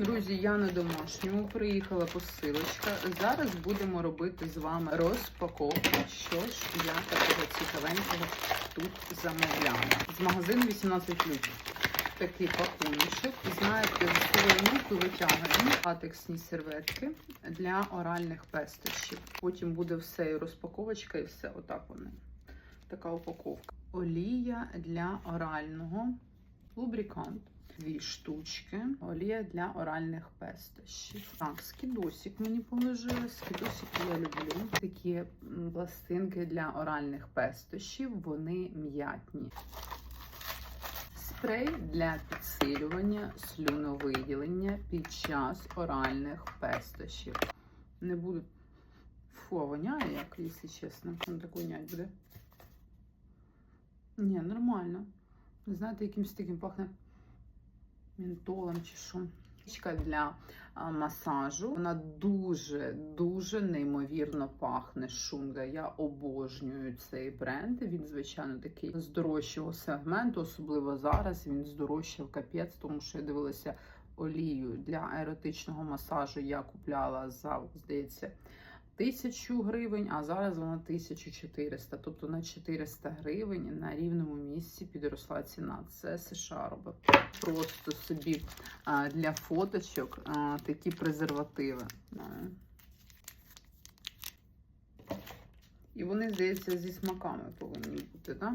Друзі, я на домашньому приїхала посилочка. Зараз будемо робити з вами розпаковку. Що ж я такого цікавенького тут замовляла. З магазину 18 ключів. Такий пакуночок. Знаєте, з муку витягуємо латексні серветки для оральних пестощів. Потім буде все і розпаковочка, і все. Отак вони. Така упаковка. Олія для орального лубрикант. Дві штучки. Олія для оральних пестощів. Так, скідосик мені положили. Скідосики я люблю. Такі пластинки для оральних пестощів. Вони м'ятні. Спрей для підсилювання слюновиділення під час оральних пестощів. Не буду. Фу, як, якщо чесно. Ну, так вонять буде. Ні, нормально. Знаєте, якимось таким пахне ментолом чи що. Річка для масажу. Вона дуже, дуже неймовірно пахне шунга. Я обожнюю цей бренд. Він, звичайно, такий з дорожчого сегменту, особливо зараз. Він здорожчав капець, тому що я дивилася олію для еротичного масажу. Я купляла за, здається, тисячу гривень, а зараз вона 1400. Тобто на 400 гривень на рівному місці підросла ціна. Це США робить. Просто собі для фоточок такі презервативи. І вони, здається, зі смаками повинні бути, так?